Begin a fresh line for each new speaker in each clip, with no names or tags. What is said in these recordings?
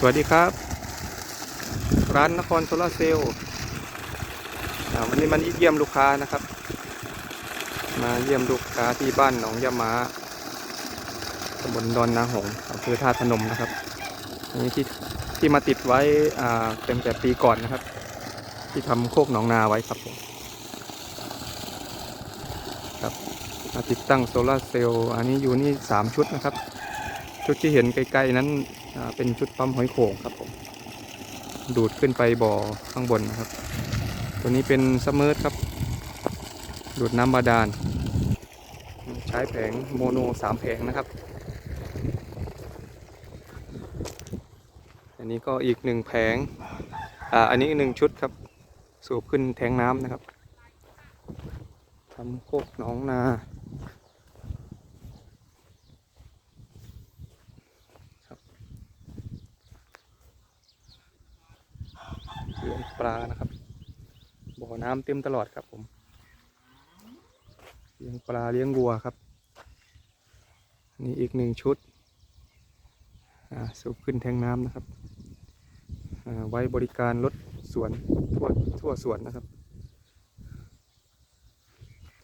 สวัสดีครับ ร้านนครโซลาร์เซลล์วันนี้มันเยี่ยมลูกค้านะครับ มาเยี่ยมลูกค้าที่บ้านหนองยะมาตำบลดอนนาหงอำเภอท่าตุพนมนะครับอันนี้ที่ที่มาติดไว้อ่าตั้งแต่ปีก่อนนะครับ ที่ทำโคกหนองนาไว้ครับผมครับมาติดตั้งโซลาร์เซลล์อันนี้อยู่นี่สามชุดนะครับ ชุดที่เห็นไกลๆนั้นเป็นชุดปั๊มหอยโข่งครับผม ดูดขึ้นไปบ่อข้างบนนะครับ ตัวนี้เป็นซัมเมอร์ครับ ดูดน้ำบาดาล ใช้แผงโมโนสามแผงนะครับ อันนี้ก็อีกหนึ่งแผงอ่าอันนี้อีกหนึ่งชุดครับ สูบขึ้นแทงน้ำนะครับทำโคกหนองนา เลี้ยงปลานะครับ บ่อน้ำเต็มตลอดครับผมเลี้ยงปลาเลี้ยงวัวครับนี่อีกหนึ่งชุดอ่าสูบขึ้นแทงน้ำนะครับอ่าไว้บริการรถสวนทั่วทั่วสวนนะครับ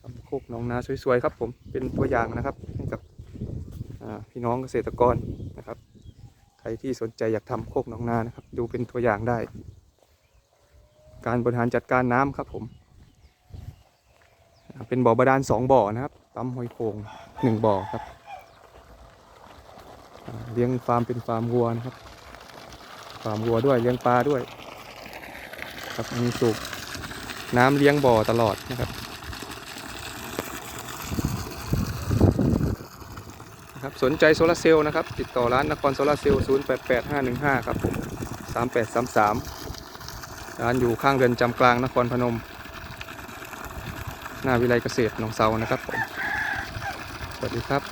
ทำโคกหนองนาสวยๆครับผมเป็นตัวอย่างนะครับให้กับอ่าพี่น้องเกษตรกรนะครับ ใครที่สนใจอยากทำโคกหนองนานะครับ ดูเป็นตัวอย่างได้ การบริหารจัดการน้ำครับผมเป็นบ่อบาดาลสองบ่อนะครับปั๊มหอยโขงหนึ่งบ่อครับเลี้ยงฟาร์มเป็นฟาร์มวัวนะครับฟาร์มวัวด้วยเลี้ยงปลาด้วย ครับมีสูบน้ำเลี้ยงบ่อตลอดนะครับครับสนใจโซลาร์เซลล์นะครับ ติดต่อร้านนครโซลาร์เซลล์ 088515 ครับผม 3833 ร้านอยู่ข้างเรือนจำกลางนครพนม หน้าวิไลเกษตรหนองเซานะครับผม สวัสดีครับ